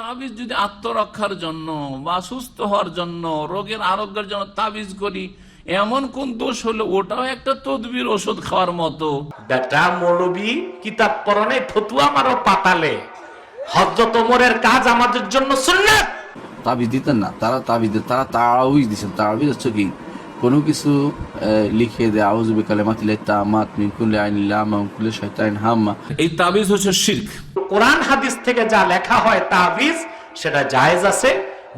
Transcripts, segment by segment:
তাবিজ যদি আত্মরক্ষার জন্য বা সুস্থ হওয়ার জন্য রোগের আরোগ্যের জন্য তাবিজ করি এমন কোন দোষ হলো? ওটাও একটা তদবির ওষুধ খাওয়ার মতো। বেটা মৌলবি কিতাব পড়ানে ফতুয়া মারো পাতালে। হজরত ওমরের কাজ আমাদের জন্য সুন্নাত। তাবিজ দিতেন না তারা তাবিজ তারা তারাউজ দিচ্ছেন তারাবিজ হচ্ছে কি? কোনো কিছু লিখে দেয় আউজ বেকালে মাতিলে তামাত মিনকুল্লে আইনিল্লাহ মামকুল্লে শয়তান হাম্মা। এই তাবিজ হচ্ছে শির্ক। কোরআন হাদিস থেকে যা লেখা হয় তাবিজ সেটা জায়েজ আছে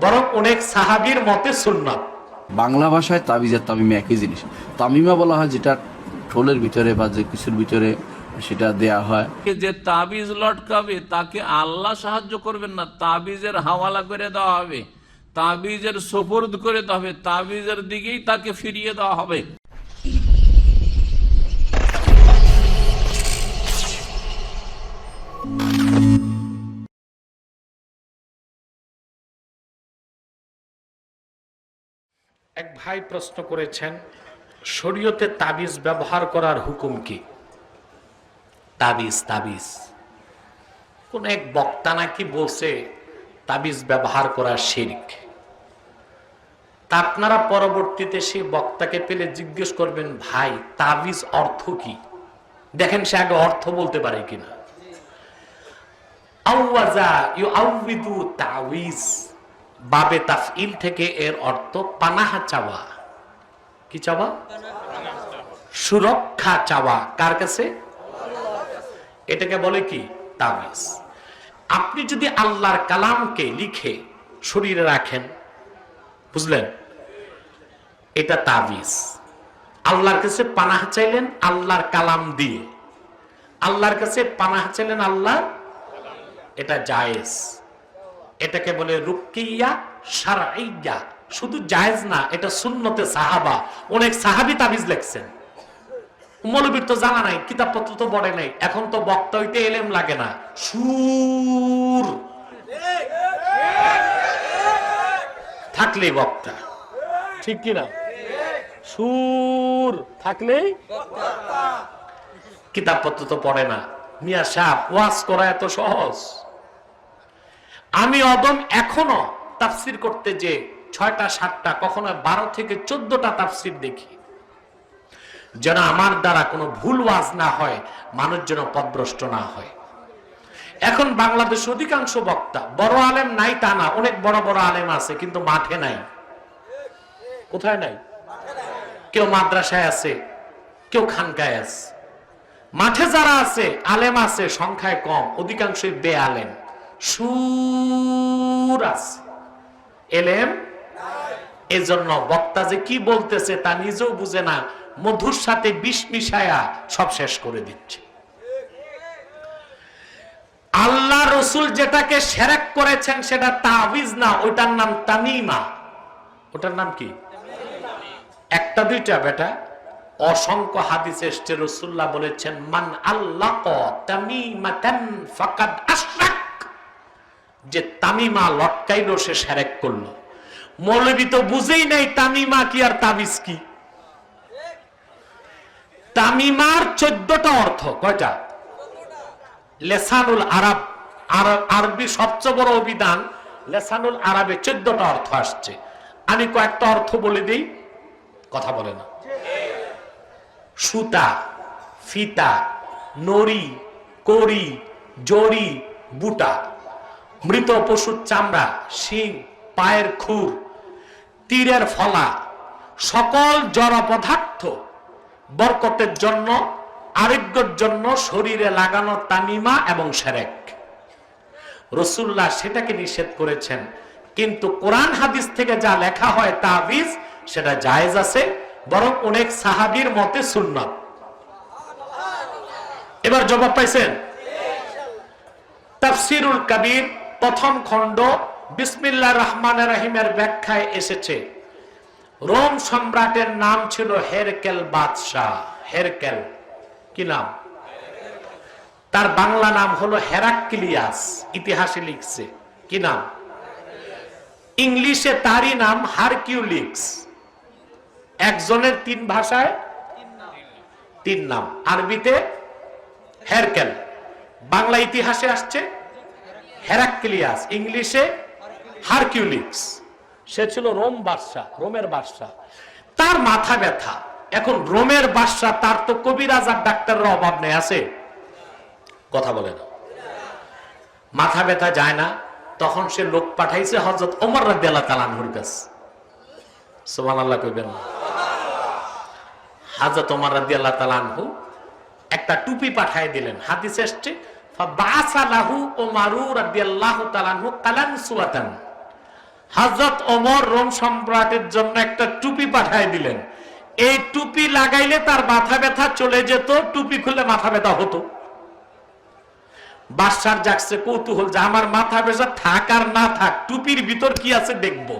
বরং অনেক সাহাবীর মতে সুন্নাত। বাংলা ভাষায় তাবিজ আর তামিমা একই জিনিস। তামিমা বলা হয় যেটা ঠোলের ভিতরে বা যে কিছুর ভিতরে সেটা দেয়া হয়। যে তাবিজ লটকাবে তাকে আল্লাহ সাহায্য করবেন না তাবিজের হাওয়ালা করে দেওয়া হবে। তাবিজের সোপর্দ করে দেওয়া হবে তাবিজের দিকেই তাকে ফিরিয়ে দেওয়া হবে। এক ভাই প্রশ্ন করেছেন শরীয়তে তাবিজ ব্যবহার করার হুকুম কি? তাবিজ তাবিজ। কোন এক বক্তা নাকি বলছে তাবিজ ব্যবহার করা শিরিক। আপনারা পরবর্তীতে সেই বক্তাকে পেলে জিজ্ঞেস করবেন, ভাই, তাবিজ অর্থ কি? দেখেন সে আগে অর্থ বলতে পারে কিনা। বাবে তাফইল থেকে এর অর্থ পানাহা চাওয়া। কি চাওয়া? সুরক্ষা চাওয়া। কার কাছে? এটাকে বলে কি? তাবিজ। আপনি যদি আল্লাহর কালামকে লিখে, শরীরে রাখেন, বুঝলেন? এটা তাবিজ। আল্লাহর কাছে পানাহ চাইলেন আল্লাহর কালাম দিয়ে। আল্লাহর কাছে পানাহ চাইলেন আল্লাহ এটা জায়েজ। এটাকে বলে রুকিয়া সারাইয়া শুধু জায়েজ না, এটা সুন্নতে সাহাবা। অনেক সাহাবি তাবিজ লেখছেন। মৌলবীর তো জানা নাই, কিতাবপত্র তো পড়ে নাই। এখন তো বক্তা হইতে এলেম লাগে না। সুর। থাকলেই বক্তা। ঠিক কিনা? সুর থাকলেই কিতাবপত্র তো পড়ে না। মিয়া সাহ ওয়াজ করা এত সহজ। আমি অদম এখনও তাফসির করতে যে ছয়টা, সাতটা, কখনো বারো থেকে চোদ্দটা তাফসির দেখি। যেন আমার দ্বারা কোনো ভুল ওয়াজ না হয়, মানুষ যেন পদভ্রষ্ট না হয়। এখন বাংলাদেশ অধিকাংশ বক্তা, বড় আলেম নাই তা না, অনেক বড় বড় আলেম আছে, কিন্তু মাঠে নাই। কোথায় নাই? কেউ মাদ্রাসায় আছে, কেউ খানকায় আছে। মাঠে যারা আছে, আলেম আছে, সংখ্যায় কম, অধিকাংশই বে আলেম সুর আছে। এলেম? এজন্য বক্তা যে কি বলতেছে তা নিজেও বুঝে না, মধুর সাথে বিষ মিশায়া সব শেষ করে দিচ্ছে। আল্লাহ রসুল যেটাকে সেরেক করেছেন সেটা তাবিজ না ওইটার নাম তামিমা ওটার নাম কি? একটা দুইটা বেটা অসংখ্য হাদিস এসছে রসুল্লাহ বলেছেন, মান আল্লাহ যে তামিমা লটকাইলো, সে সেরেক করল। মৌলবী তো বুঝেই নাই তামিমা কি আর তাবিজ কি। তামিমার চোদ্দটা অর্থ কয়টা? লেসানুল আরব- আরবি সবচেয়ে বড় অভিধান, লেসানুল আরবে চোদ্দটা অর্থ আসছে। আমি কয়েকটা অর্থ বলে দিই। কথা বলে না। সুতা, ফিতা, নড়ি, কড়ি, জড়ি, বুটা, মৃত পশুর চামড়া, শিং, পায়ের খুর, তীরের ফলা, সকল জড় পদার্থ বরকতের জন্য, আরোগ্যের জন্য শরীরে লাগানো তামিমা এবং সেরেক। রসুল্লাহ সেটাকে নিষেধ করেছেন। কিন্তু কোরআন হাদিস থেকে যা লেখা হয় তাবিজ সেটা জায়েজ আছে, বরং অনেক সাহাবীর মতে সুন্নাত। এবার জবাব পাইছেন? তাফসিরুল কবির প্রথম খণ্ড বিসমিল্লাহ রহমান রাহিমের ব্যাখ্যায় এসেছে। রোম সম্রাটের নাম ছিল হেরকেল বাদশাহ, হেরকেল। কি নাম? তার বাংলা নাম হলো হেরাক্লিয়াস, ইতিহাসে লিখছে। কি নাম? ইংলিশে তারই নাম হারকিউলিক্স। একজনের তিন ভাষায়? তিন নাম। আরবিতে হেরকেল। বাংলা ইতিহাসে আসছে হেরাক্লিয়াস, ইংলিশে হারকিউলিক্স সে ছিল রোম বাদশাহ, রোমের বাদশাহ। তার মাথা ব্যথা। এখন রোমের বাদশাহ, তার তো কবিরাজ আর ডাক্তারের অভাব নেই, আছে? কথা বলে না মাথা ব্যথা যায় না। তখন সে লোক পাঠাইছে হজরত ওমর রাব্বি আল্লাহ তালানহুর কাছে। সোমান আল্লাহ কইবেন না। হাজরত ওমর রাব্বি আল্লাহ তালানহু একটা টুপি পাঠাই দিলেন। হাদিস এসছে ফাবাসালাহু রাদিয়াল্লাহু জন্য একটা টুপি এই টুপি লাগাইলে তার মাথা ব্যথা চলে যেত, টুপি খুলে মাথা ব্যথা হতো। কৌতূহল যে আমার মাথা ব্যথা থাক আর না থাক, টুপির ভিতর কি আছে দেখব?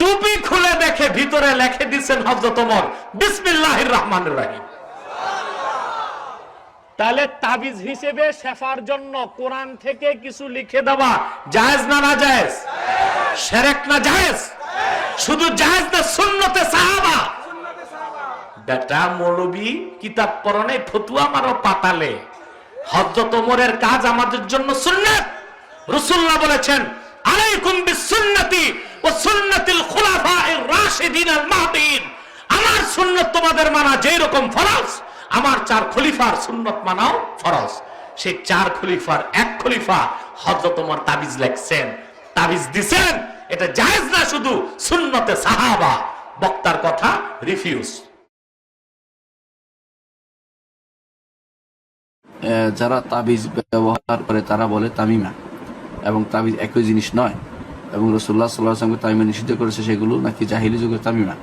টুপি খুলে দেখে ভিতরে লেখে দিচ্ছেন হজরত ওমর। বিসমিল্লাহির রহমানির রহিম। তাহলে তাবিজ হিসেবে শেফার জন্য কোরআন থেকে কিছু লিখে দেওয়া জায়েজ না না জায়েজ? সেরেক না জায়েজ? শুধু জায়েজ না সুন্নতে সাহাবা? বেটা মৌলবী, কিতাব পড়নে ফতুয়া মারো পাতালে। হযরত ওমরের কাজ আমাদের জন্য সুন্নাত। রাসূলুল্লাহ বলেছেন, আলাইকুম বিসুন্নতি আমার সুন্নাত তোমাদের মানা রকম ফরজ, আমার চার খলিফার সুন্নত মানাও ফরজ। সেই চার খলিফার এক খলিফা তাবিজ লেখছেন, তাবিজ দিছেন, এটা না শুধু সুন্নতে সাহাবা, বক্তার কথা রিফিউজ। যারা তাবিজ ব্যবহার করে তারা বলে তামিমা, এবং তাবিজ একই জিনিস নয়। এবং রসুল্লাহ সাল্লাহ সঙ্গে তামিমা নিষিদ্ধ করেছে সেগুলো নাকি জাহিলি যুগের তামিমা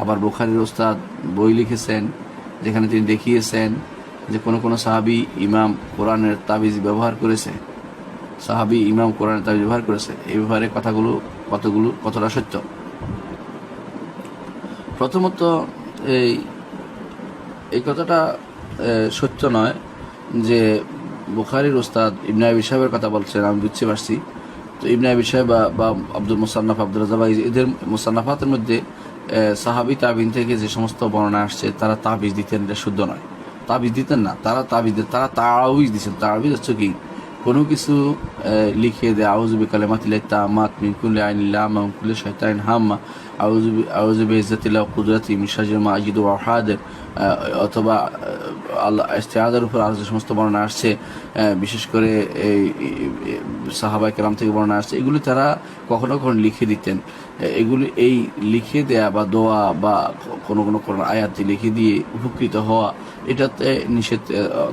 আবার বুখারির ওস্তাদ বই লিখেছেন, যেখানে তিনি দেখিয়েছেন যে কোনো কোনো সাহাবি ইমাম কোরআনের তাবিজ ব্যবহার করেছে। সাহাবি ইমাম কোরআনের তাবিজ ব্যবহার করেছে। এই ব্যাপারে কথাগুলো, কতগুলো, কতটা সত্য? প্রথমত এই এই কথাটা সত্য নয় যে বুখারির ওস্তাদ ইবনে সাহেবের কথা বলছেন, আমি বুঝতে পারছি। তো ইবনে আবি সাহেব বা- আব্দুল মুসান্নাফ আব্দুল রাজা এদের মুসান্নাফাতের মধ্যে সাহাবি তাবিন থেকে যে সমস্ত বর্ণনা আসছে, তারা তাবিজ দিতেন, এটা শুদ্ধ নয়। তাবিজ দিতেন না, তারা তাবিজ তারা তাবিজ দিচ্ছেন তাবিজ হচ্ছে কি? কোনো কিছু লিখে দেয় আউজুবি কালেমাতিল্লাহ তামাত মিন কুল্লি আইনিল্লাহ মাম কুল্লি শাইতাইন হাম্মা আউজুবি আউজুবি ইজ্জাতিল্লাহ কুদরাতি মিন শাররিল মাজিদ ওয়া হাদের অথবা আল্লাহ, ইস্তেহাদের উপর আরও যে সমস্ত বর্ণনা আসছে বিশেষ করে এই সাহাবাই কেরাম থেকে বর্ণনা আসছে, এগুলি তারা কখনো কখনো লিখে দিতেন। এগুলি এই লিখে দেয়া বা দোয়া বা কোনো কোনো কোনো আয়াতে লিখে দিয়ে উপকৃত হওয়া, এটাতে নিষেধ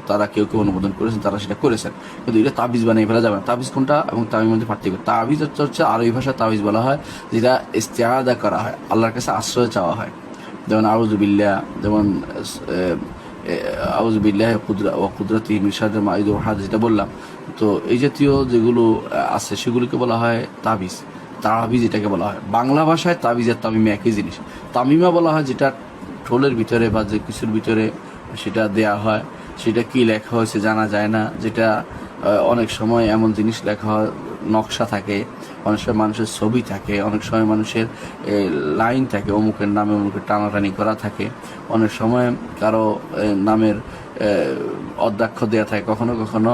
তারা কেউ কেউ অনুমোদন করেছেন, তারা সেটা করেছেন। কিন্তু এটা তাবিজ বানিয়ে ফেলা যাবে না। তাবিজ কোনটা এবং তাবিজ মধ্যে পার্থক্য? তাবিজ হচ্ছে হচ্ছে আরবি ভাষায় তাবিজ বলা হয়, যেটা ইস্তেহাদা করা হয়, আল্লাহর কাছে আশ্রয় চাওয়া হয়। যেমন আউজুবিল্লাহ যেমন আউজুবিল্লাহ কুদরা ও কুদরতি মিশাদ মাইদ হাদ যেটা বললাম। তো এই জাতীয় যেগুলো আছে সেগুলোকে বলা হয় তাবিজ। তাবিজ এটাকে বলা হয়। বাংলা ভাষায় তাবিজ আর তামিমা একই জিনিস। তামিমা বলা হয় যেটা ঠোলের ভিতরে বা যে কিছুর ভিতরে সেটা দেয়া হয়। সেটা কি লেখা হয়েছে জানা যায় না। যেটা অনেক সময় এমন জিনিস লেখা হয়, নকশা থাকে। অনেক সময় মানুষের ছবি থাকে, অনেক সময় মানুষের লাইন থাকে, অমুকের নামে অমুকের টানাটানি করা থাকে। অনেক সময় কারও নামের অধ্যক্ষ দেওয়া থাকে, কখনো কখনো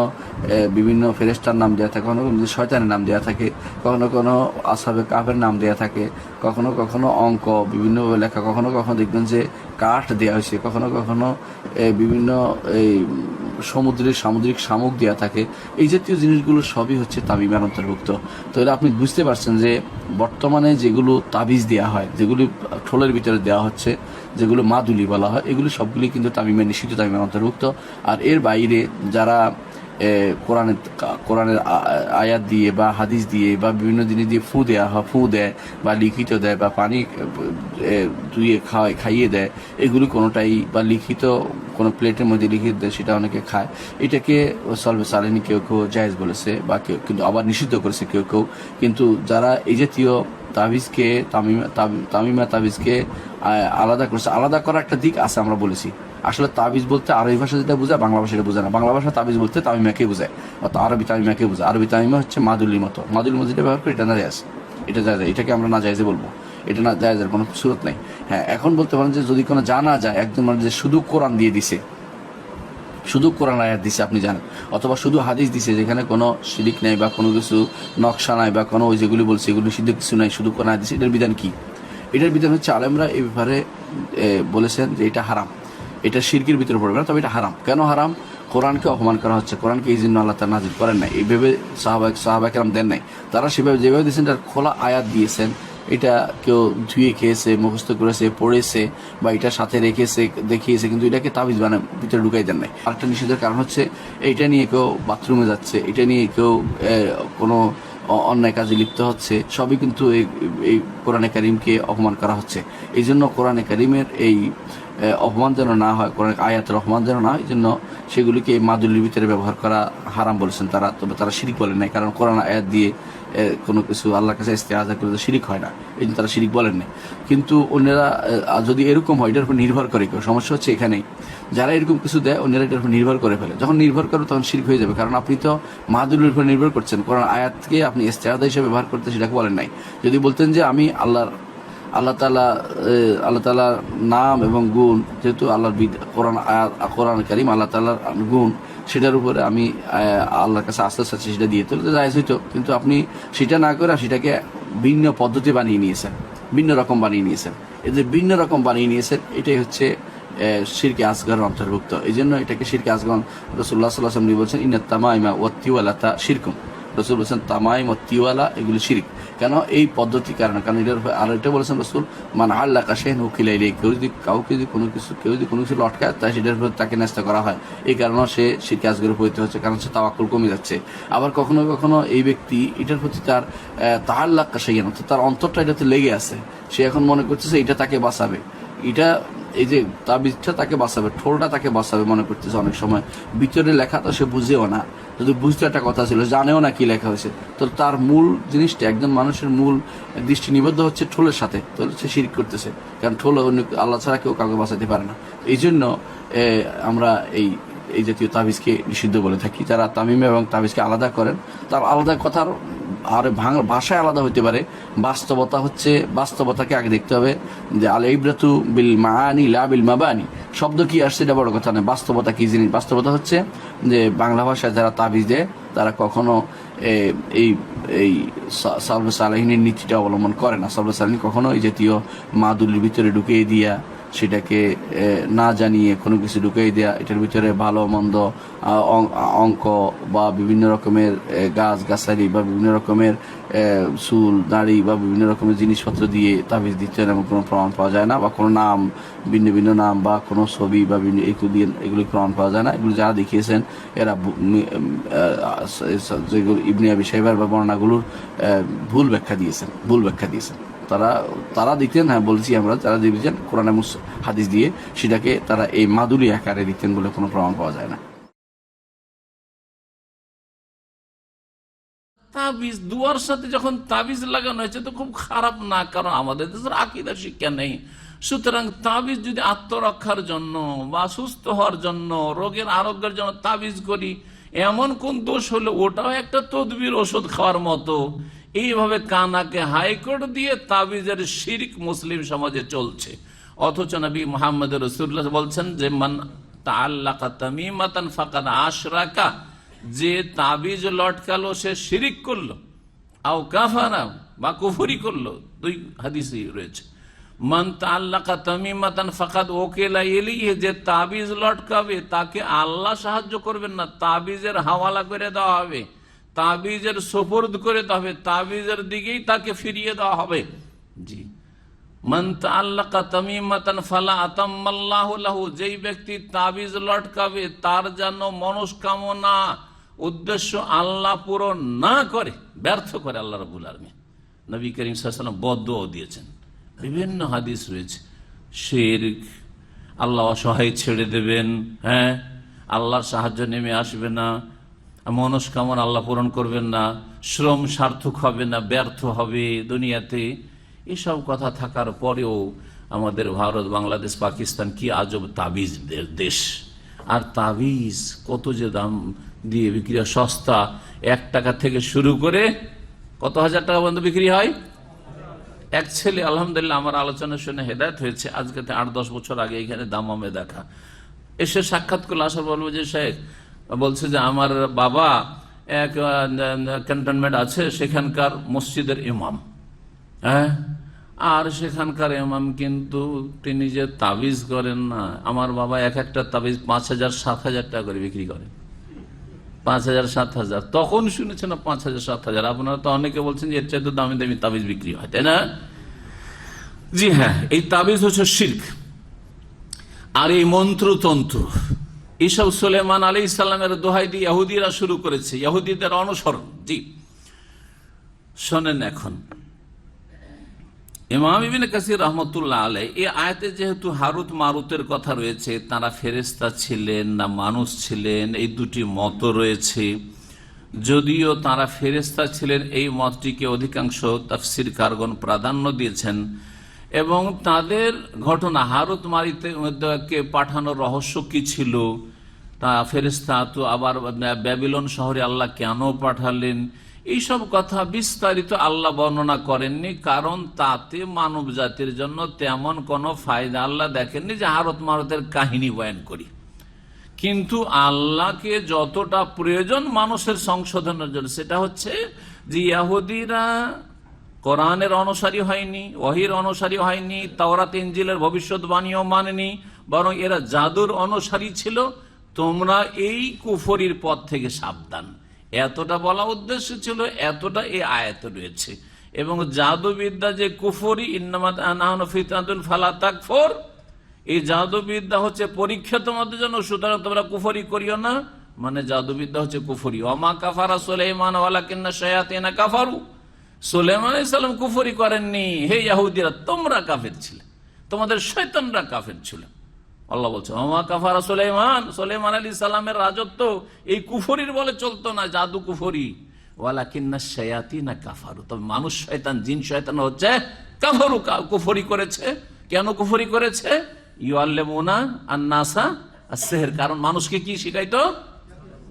বিভিন্ন ফেরেস্টার নাম দেওয়া থাকে, কখনো কখনো শয়তানের নাম দেওয়া থাকে, কখনো কখনো আসাবে কাপের নাম দেওয়া থাকে, কখনো কখনো অঙ্ক বিভিন্নভাবে লেখা, কখনো কখনো দেখবেন যে কাঠ দেওয়া হয়েছে। কখনো কখনো বিভিন্ন, এই, সমুদ্রের সামুদ্রিক শামুক দেওয়া থাকে। এই জাতীয় জিনিসগুলো সবই হচ্ছে তামিমের অন্তর্ভুক্ত তো এটা আপনি বুঝতে পারছেন যে বর্তমানে যেগুলো তাবিজ দেওয়া হয়, যেগুলি ঠোলের ভিতরে দেওয়া হচ্ছে, যেগুলো মাদুলি বলা হয়, এগুলি সবগুলি কিন্তু তামিমের নিষিদ্ধ তামিমের অন্তর্ভুক্ত আর এর বাইরে যারা কোরআনের কোরআনের আয়াত দিয়ে বা হাদিস দিয়ে বা বিভিন্ন জিনিস দিয়ে ফু দেওয়া হয়, ফু দেয় বা লিখিত দেয় বা পানি ধুয়ে খাওয়ায়, খাইয়ে দেয়, এগুলি কোনোটাই বা লিখিত কোনো প্লেটের মধ্যে লিখিত দেয়, সেটা অনেকে খায়। এটাকে সলভে সালেনি কেউ কেউ জায়েজ বলেছে বা কেউ, কিন্তু আবার নিষিদ্ধ করেছে কেউ কেউ। কিন্তু যারা এই জাতীয় তাবিজকে, তামিমা তামিমা তাবিজকে আলাদা করেছে, আলাদা করার একটা দিক আছে আমরা বলেছি। আসলে তাবিজ বলতে আরবি ভাষা যেটা বোঝায়, বাংলা ভাষা এটা বোঝায় না। বাংলা ভাষা তাবিজ বলতে তামিমাকে বোঝায়। অর্থাৎ আরবি তামিমাকে বোঝায়। আরবি তামিমা হচ্ছে মাদুলির মতো। মাদুলির মতো যেটা ব্যবহার করে, এটা না এটা যায় এটাকে আমরা না জায়েজে বলব। এটা না জায়েজের কোনো সুরত নেই। হ্যাঁ এখন বলতে পারেন যে যদি কোনো জানা যায়, একজন মানুষ যে শুধু কোরআন দিয়ে দিছে, শুধু কোরআন আয়াত দিছে, আপনি জানেন। অথবা শুধু হাদিস দিছে, যেখানে কোনো শিরিক নাই বা কোনো কিছু নকশা নাই বা কোনো ওই যেগুলি বলছে, এগুলি সিদ্ধ কিছু নাই, শুধু কোরআন দিছে, এটার বিধান কি? এটার বিধান হচ্ছে আলেমরা এই ব্যাপারে বলেছেন যে এটা হারাম। এটা শিরকির ভিতরে পড়বে না, তবে এটা হারাম। কেন হারাম? কোরআনকে অপমান করা হচ্ছে। কোরআনকে এই জন্য আল্লাহ তার নাজির করেন নাই। এইভাবে সাহাবাক সাহাবাকেরাম দেন নাই। তারা সেভাবে যেভাবে দিয়েছেন, তার খোলা আয়াত দিয়েছেন। এটা কেউ ধুয়ে খেয়েছে, মুখস্থ করেছে, পড়েছে বা এটা সাথে রেখেছে, দেখিয়েছে, কিন্তু এটাকে তাবিজ বানায়, ভিতরে ঢুকাই দেন নাই। আরেকটা নিষেধের কারণ হচ্ছে এটা নিয়ে কেউ বাথরুমে যাচ্ছে, এটা নিয়ে কেউ কোনো অন্যায় কাজে লিপ্ত হচ্ছে, সবই কিন্তু এই এই কোরআনে কারিমকে অপমান করা হচ্ছে। এই জন্য কোরআনে কারিমের এই অপমান যেন না হয়, কোরআন আয়াতের অপমান যেন না হয় জন্য সেগুলিকে মাদুলির ভিতরে ব্যবহার করা হারাম বলেছেন তারা, তবে তারা শিরিক বলেন নাই, কারণ কোরআন আয়াত দিয়ে কোনো কিছু আল্লাহর কাছে ইস্তেহাজা করে তো শিরিক হয় না, এই জন্য তারা শিরিক বলেন নাই। কিন্তু অন্যরা যদি এরকম হয়, এটার উপর নির্ভর করে কেউ, সমস্যা হচ্ছে এখানেই। যারা এরকম কিছু দেয়, অন্যরা এটার উপর নির্ভর করে ফেলে। যখন নির্ভর করবে, তখন শিরিক হয়ে যাবে, কারণ আপনি তো মাহাদুলের উপর নির্ভর করছেন। কোরআন আয়াতকে আপনি ইস্তেহাদা হিসেবে ব্যবহার করতে সেটাকে বলেন নাই। যদি বলতেন যে আমি আল্লাহর আল্লাহ তালা আল্লাহ তালার নাম এবং গুণ, যেহেতু আল্লাহর কোরআন কোরআন কারিম, আল্লাহ তালার গুণ, সেটার উপরে আমি আল্লাহর কাছে আস্তে আস্তে সেটা দিয়ে তুলতে যাই কিন্তু আপনি সেটা না করে সেটাকে ভিন্ন পদ্ধতি বানিয়ে নিয়েছেন, ভিন্ন রকম বানিয়ে নিয়েছেন। যে ভিন্ন রকম বানিয়ে নিয়েছেন, এটাই হচ্ছে শিরকে আসগার অন্তর্ভুক্ত। এই জন্য এটাকে শিরকে আসগর রসুল্লাহ সাল্লাহ বলছেন ইন্না তামাইমা ওয়াত্তিওয়ালা তা শিরকুম। রসুল বলছেন তামাইম ও তিওয়ালা, এগুলি শিরিক। কেন? এই পদ্ধতি কারণে। কারণ এটার আর এটা বলেছেন রসুল, মান আল্লাহ কাশেন উকিলাইলে কেউ যদি কাউকে যদি কোনো কিছু কেউ যদি কোনো কিছু লটকায়, তাই সেটার উপর তাকে ন্যস্ত করা হয়। এই কারণে সে শিরকে আসগরে পরিণত হচ্ছে, কারণ সে তাওয়াক্কুল কমে যাচ্ছে। আবার কখনো কখনো এই ব্যক্তি এটার প্রতি তার তাহাল্লাহ কাশাইয়ান, অর্থাৎ তার অন্তরটা এটাতে লেগে আছে। সে এখন মনে করতেছে এটা তাকে বাঁচাবে। এটা এই যে তাবিজটা তাকে বাঁচাবে ঠোলটা তাকে বাঁচাবে মনে করতেছে অনেক সময়। ভিতরে লেখা তো সে বুঝেও না। যদি বুঝতে একটা কথা ছিল, জানেও না কি লেখা হয়েছে। তো তার মূল জিনিসটা, একজন মানুষের মূল দৃষ্টি নিবদ্ধ হচ্ছে ঠোলের সাথে। তো সে শির করতেছে। কারণ ঠোল অন্য আল্লাহ ছাড়া কেউ কাউকে বাঁচাতে পারে না। এই জন্য আমরা এই এই জাতীয় তাবিজকে নিষিদ্ধ বলে থাকি। যারা তামিম এবং তাবিজকে আলাদা করেন, তার আলাদা কথার আর ভাঙ- ভাষায় আলাদা হতে পারে। বাস্তবতা হচ্ছে, বাস্তবতাকে আগে দেখতে হবে যে আল ইব্রাতু বিল মাআনি লা বিল মাবানি শব্দ কি আসছে এটা বড় কথা নয়। বাস্তবতা কি জিনিস? বাস্তবতা হচ্ছে যে বাংলা ভাষায় যারা তাবিজ দেয়, তারা কখনো এই এই সালাহিনের নীতিটা অবলম্বন করে না। সালাহিনী কখনো এই জাতীয় মাদুলির ভিতরে ঢুকিয়ে দিয়া সেটাকে না জানিয়ে কোনো কিছু ঢুকিয়ে দেওয়া এটার ভিতরে ভালো মন্দ অঙ্ক বা বিভিন্ন রকমের গাছ, গাছালি বা বিভিন্ন রকমের চুল, দাড়ি বা বিভিন্ন রকমের জিনিসপত্র দিয়ে তাবিজ দিতে এমন কোনো প্রমাণ পাওয়া যায় না বা কোনো নাম, ভিন্ন ভিন্ন নাম বা কোনো ছবি বা বিভিন্ন এগুলো দিয়ে, এগুলি প্রমাণ পাওয়া যায় না। এগুলো যারা দেখিয়েছেন, এরা যেগুলো ইবনে আবি সাহেবার বা বর্ণাগুলোর ভুল ব্যাখ্যা দিয়েছেন, ভুল ব্যাখ্যা দিয়েছেন। তারা তারা দিতেন হ্যাঁ বলছি আমরা, তারা দিয়েছেন কোরআনে হাদিস দিয়ে, সেটাকে তারা এই মাদুলি আকারে দিতেন বলে কোনো প্রমাণ পাওয়া যায় না। তাবিজ, দুয়ার সাথে যখন তাবিজ লাগানো হয়েছে তো খুব খারাপ না, কারণ আমাদের দেশের আকিদা শিক্ষা নেই। সুতরাং তাবিজ যদি আত্মরক্ষার জন্য বা সুস্থ হওয়ার জন্য, রোগের আরোগ্যের জন্য তাবিজ করি, এমন কোন দোষ হলো? ওটাও একটা তদবির ওষুধ খাওয়ার মতো। এইভাবে কানাকে হাইকোর্ট দিয়ে তাবিজের শিরিক মুসলিম সমাজে চলছে। অথচ নবী মোহাম্মদ রসুল্লাহ বলছেন যে, মান তাল্লাকা তামিমাতান ফাকাদ আশরাকা যে তাবিজ লটকালো, সে শিরিক করল। আও কাফারা, বা কুফরি করল। দুই হাদিসই রয়েছে। মান তাল্লাকা তামিমাতান ফাকাদ ওকেলা এলিয়ে যে তাবিজ লটকাবে, তাকে আল্লাহ সাহায্য করবেন না, তাবিজের হাওয়ালা করে দেওয়া হবে। তাবিজের সোপর্দ করে হবে তাবিজের দিকেই তাকে ফিরিয়ে দেওয়া হবে। জি। যেই ব্যক্তি তাবিজ লটকাবে, তার যেন মনস্কামনা, উদ্দেশ্য আল্লাহ পূরণ না করে, ব্যর্থ করে আল্লাহ রাব্বুল আলামিন। নবী করিম বদও দিয়েছেন। বিভিন্ন হাদিস রয়েছে। শিরক, আল্লাহ অসহায় ছেড়ে দেবেন হ্যাঁ? আল্লাহর সাহায্য নেমে আসবে না। মনস্কামনা আল্লাহ পূরণ করবেন না, শ্রম সার্থক হবে না, ব্যর্থ হবে দুনিয়াতে। এসব কথা থাকার পরেও আমাদের ভারত, বাংলাদেশ, পাকিস্তান কি আজব তাবিজ দেশ। আর তাবিজ কত যে দাম দিয়ে বিক্রি হয়, সস্তা। এক টাকা থেকে শুরু করে কত হাজার টাকা পর্যন্ত বিক্রি হয়? এক ছেলে, আলহামদুলিল্লাহ, আমার আলোচনা শুনে হেদায়ত হয়েছে। আজকে আট দশ বছর আগে এখানে দামামে দেখা। এসে সাক্ষাৎ করলে, আসার বলব যে শেখ বলছে যে আমার বাবা এক ক্যান্টনমেন্ট আছে, সেখানকার মসজিদের ইমাম। হ্যাঁ? আর সেখানকার ইমাম কিন্তু তিনি যে তাবিজ করেন না, আমার বাবা এক একটা তাবিজ পাঁচ হাজার, সাত হাজার টাকা করে বিক্রি করেন পাঁচ হাজার, সাত হাজার। তখন শুনেছেন না পাঁচ হাজার, সাত হাজার? আপনারা তো অনেকে বলছেন যে এর চাইতে দামি দামি তাবিজ বিক্রি হয়, তাই না? জি হ্যাঁ এই তাবিজ হচ্ছে শির্ক। আর এই মন্ত্রতন্ত্র। এইসব সুলেমান আলী ইসলামের দোহাই দিয়ে ইহুদিরা শুরু করেছে। ইহুদিদের অনুসরণ। জি। শোনেন এখন। কাসির রহমতুল্লাহ এই আয়াতে যেহেতু হারুত মারুতের কথা রয়েছে, তারা ফেরেস্তা ছিলেন না মানুষ ছিলেন, এই দুটি মত রয়েছে। যদিও তারা ফেরেস্তা ছিলেন, এই মতটিকে অধিকাংশ তাফসির কারগণ প্রাধান্য দিয়েছেন। এবং তাদের ঘটনা, হারুত মারিতে পাঠানোর রহস্য কি ছিল? তা ফেরেস্তা তো আবার ব্যাবিলন শহরে আল্লাহ কেন পাঠালেন? এইসব কথা বিস্তারিত আল্লাহ বর্ণনা করেননি, কারণ তাতে মানব জাতির জন্য তেমন কোনো ফায়দা আল্লাহ দেখেননি যে হারত মারতের কাহিনী বয়ান করি। কিন্তু আল্লাহকে যতটা প্রয়োজন মানুষের সংশোধনের জন্য, সেটা হচ্ছে যে ইয়াহুদিরা কোরআনের অনুসারী হয়নি, ওহির অনুসারী হয়নি, তাওরাত ইঞ্জিলের ভবিষ্যৎবাণীও মানেনি, বরং এরা জাদুর অনুসারী ছিল। তোমরা এই কুফরির পথ থেকে সাবধান। এতটা বলা উদ্দেশ্য ছিল, এতটা এই আয়াত রয়েছে। এবং জাদুবিদ্যা যে কুফরি ইন্নামাদ ফালা তাকফর, এই জাদুবিদ্যা হচ্ছে পরীক্ষা তোমাদের জন্য, সুতরাং তোমরা কুফরি করিও না। মানে জাদুবিদ্যা হচ্ছে কুফরি। অমা কাফারা সোলেমান ওয়ালা কাফারু। সোলেমান ইসলাম কুফরি করেননি। হে ইয়াহুদিরা, তোমরা কাফের ছিলে। তোমাদের শৈতানরা কাফের ছিল। আল্লাহ বলছে অমা কাফারা সোলেমান সোলেমান আলী সালামের রাজত্ব এই কুফরির বলে চলতো না, জাদু কুফরি। ওয়ালা কিন্না শয়াতি না কাফারু। তবে মানুষ শয়তান, জিন শয়তান হচ্ছে কাফারু কুফরি করেছে। কেন কুফরি করেছে? ইউ আল্লে মোনা আর নাসা আর সেহের কারণ মানুষকে কি শিখাইতো?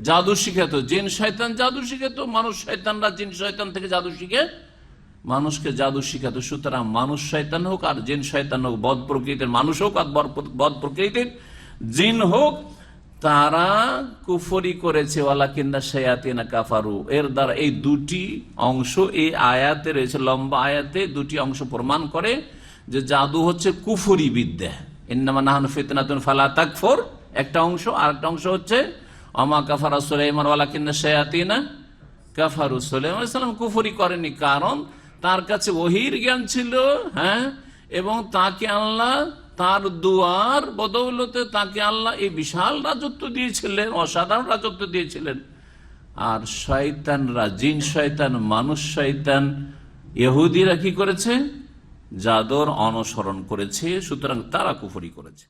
জাদু শিখাতো জিন শয়তান জাদু শিখাতো মানুষ শয়তানরা জিন শয়তান থেকে জাদু শিখে। মানুষকে জাদু শিখাতো সুতরাং মানুষ শয়তান হোক আর জিন শয়তান হোক, বদ প্রকৃতির মানুষ হোক আর বদ প্রকৃতির জিন হোক, তারা কুফরি করেছে, ওয়ালা কিন্দা শয়াতিনা কাফারু। এর দ্বারা এই দুটি অংশ, এই আয়াতে রয়েছে, লম্বা আয়াতে দুটি অংশ প্রমাণ করে যে জাদু হচ্ছে কুফরি বিদ্যা ইন্নামা নাহানু ফিতনাতুন ফালা তাকফর। একটা অংশ আর একটা অংশ হচ্ছে অমা কাফারা সুলাইমান ওয়ালা কিন্না শয়াতিনা কাফারু সুলাইমান কুফরি করেনি। কারণ তার কাছে ওহির জ্ঞান ছিল হ্যাঁ? এবং তাকে আল্লাহ তার দুয়ার বদৌলতে তাকে আল্লাহ এই বিশাল রাজত্ব দিয়েছিলেন, অসাধারণ রাজত্ব দিয়েছিলেন। আর শয়তানরা, জিন শয়তান, মানুষ শয়তান, ইহুদিরা কি করেছে? জাদর অনুসরণ করেছে, সুতরাং তারা কুফরি করেছে।